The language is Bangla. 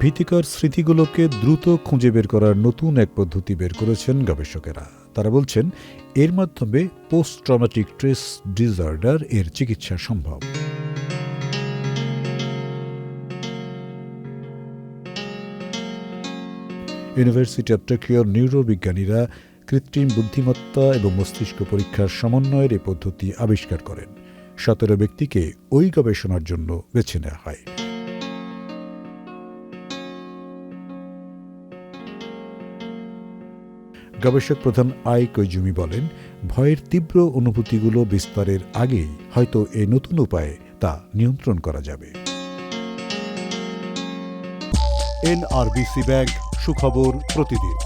ভীতিকর স্মৃতিগুলোকে দ্রুত খুঁজে বের করার নতুন এক পদ্ধতি বের করেছেন গবেষকেরা। তারা বলছেন, এর মাধ্যমে পোস্ট ট্রমাটিক ট্রেস ডিসঅর্ডার এর চিকিৎসা সম্ভব। ইউনিভার্সিটি অব টোকিওর নিউরোবিজ্ঞানীরা কৃত্রিম বুদ্ধিমত্তা এবং মস্তিষ্ক পরীক্ষার সমন্বয়ের এই পদ্ধতি আবিষ্কার করেন। সতেরো ব্যক্তিকে ওই গবেষণার জন্য বেছে নেওয়া হয়। গবেষক প্রধান আই কৈজুমি বলেন, ভয়ের তীব্র অনুভূতিগুলো বিস্তারের আগেই হয়তো এই নতুন উপায়ে তা নিয়ন্ত্রণ করা যাবে। এনআরবিসি ব্যাংক, সুখবর প্রতিদিন।